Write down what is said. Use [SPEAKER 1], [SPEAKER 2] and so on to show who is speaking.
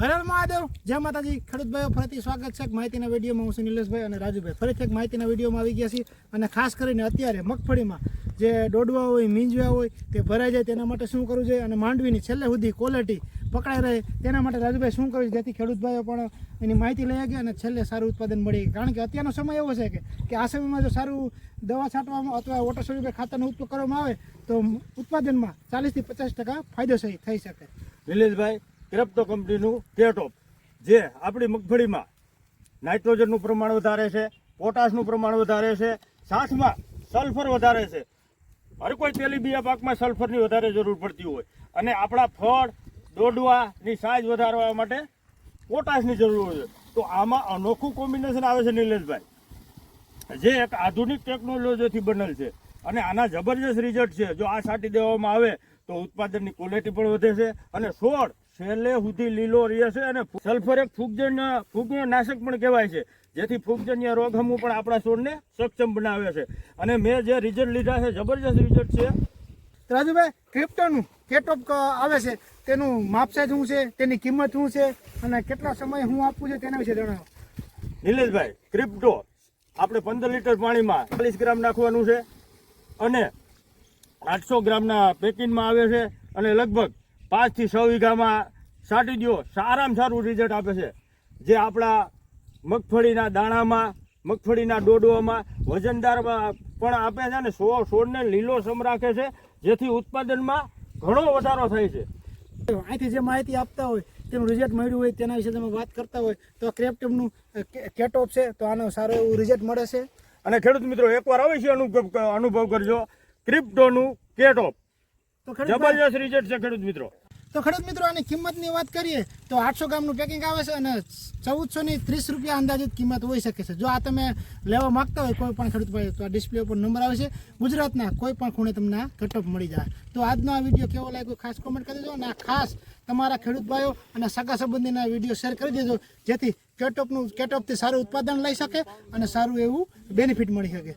[SPEAKER 1] હરર મહાદેવ. જય માતાજી. ખેડૂત ભાઈઓ ફરીથી સ્વાગત છે માહિતીના વિડીયોમાં. હું છું નિલેશભાઈ અને રાજુભાઈ. ફરીથી એક માહિતીના વિડીયોમાં આવી ગયા છીએ. અને ખાસ કરીને અત્યારે મગફળીમાં જે દોડવા હોય, મીંજવા હોય, તે ભરાઈ જાય તેના માટે શું કરવું જોઈએ? અને માંડવીની છેલ્લે સુધી ક્વોલિટી પકડાઈ રહે તેના માટે રાજુભાઈ શું કરવું જેથી ખેડૂત ભાઈઓ પણ એની માહિતી લઈ શકે અને છેલ્લે સારું ઉત્પાદન મળી. કારણ કે અત્યારનો સમય એવો છે કે આ સમયમાં જો સારું દવા છાંટવામાં અથવા વોટર સોલ્યુબલ ખાતરનો ઉપયોગ કરવામાં આવે, તો ઉત્પાદનમાં ચાલીસથી પચાસ ટકા ફાયદો થઈ શકે.
[SPEAKER 2] નિલેશભાઈ ક્રેપ્ટો કંપનીનું કેટોપ જે આપણી મગફળીમાં નાઇટ્રોજનનું પ્રમાણ વધારે છે પોટાશનું પ્રમાણ વધારે છે સાથમાં સલ્ફર વધારે છે. હર કોઈ તેલીબિયા પાકમાં સલ્ફરની વધારે જરૂર પડતી હોય. અને આપણા ફળ, દોડવાની સાઇઝ વધારવા માટે પોટાશની જરૂર હોય છે. તો આમાં અનોખું કોમ્બિનેશન આવે છે નિલેશભાઈ. જે એક આધુનિક ટેકનોલોજીથી બનેલ છે. અને આના જબરજસ્ત રિઝલ્ટ છે. જો આ છાંટી દેવામાં આવે તો ઉત્પાદનની ક્વોલિટી પણ વધે છે અને છોડ છેલ્લે સુધી લીલો રહે છે અને સલ્ફર એક ફૂગજન્ય ફૂગનો નાશક પણ કહેવાય છે. જેથી ફૂગજન્ય રોગ હમું પણ આપણા છોડને સક્ષમ બનાવે છે. અને મેં જે રિઝલ્ટ લીધા છે જબરજસ્ત રિઝલ્ટ છે.
[SPEAKER 1] રાજુભાઈ ક્રિપ્ટોનું કેટોપ આવે છે. તેનું માપ સાઈઝ શું છે? તેની કિંમત શું છે? અને કેટલા સમય હું આપવું છે તેના વિશે જણાવો.
[SPEAKER 2] નિલેશભાઈ ક્રિપ્ટો આપણે પંદર લીટર પાણીમાં ચાલીસ ગ્રામ નાખવાનું છે અને આઠસો ગ્રામના પેકિંગમાં આવે છે અને લગભગ પાંચથી છ વીઘામાં છાંટી દો સારામાં સારું રિઝલ્ટ આપે છે. જે આપણા મગફળીના દાણામાં મગફળીના ડોડવામાં વજનદારમાં પણ આપે છે અને સો છોડને લીલો સમ રાખે છે જેથી ઉત્પાદનમાં ઘણો વધારો થાય છે.
[SPEAKER 1] અહીંથી જે માહિતી આપતા હોય તેનું રિઝલ્ટ મળ્યું હોય તેના વિશે તમે વાત કરતા હોય તો ક્રેપ્ટોપનું કેટોપ છે તો આનો સારો એવું રિઝલ્ટ મળે છે.
[SPEAKER 2] અને ખેડૂત મિત્રો એકવાર અવશ્ય અનુભવ અનુભવ કરજો. ક્રિપ્ટોનું કેટોપ જબરજસ્ત રિઝલ્ટ છે ખેડૂત મિત્રો.
[SPEAKER 1] તો ખેડૂત મિત્રો, આની કિંમતની વાત કરીએ, તો આઠસો ગ્રામનું પેકિંગ આવે છે અને ચૌદસો ની ત્રીસ રૂપિયા અંદાજિત કિંમત હોઈ શકે છે. જો આ તમે લેવા માંગતા હોય કોઈ પણ ખેડૂત ભાઈ, તો આ ડિસ્પ્લે ઉપર નંબર આવે છે. ગુજરાતના કોઈ પણ ખૂણે તમને આ કટઅપ મળી જાય. તો આજનો આ વીડિયો કેવો લાગ્યો ખાસ કોમેન્ટ કરી દેજો અને આ ખાસ તમારા ખેડૂત ભાઈઓ અને સગા સંબંધીના વીડિયો શેર કરી દેજો, જેથી કેટઅપનું કેટઅપથી સારું ઉત્પાદન લઈ શકે અને સારું એવું બેનિફિટ મળી શકે.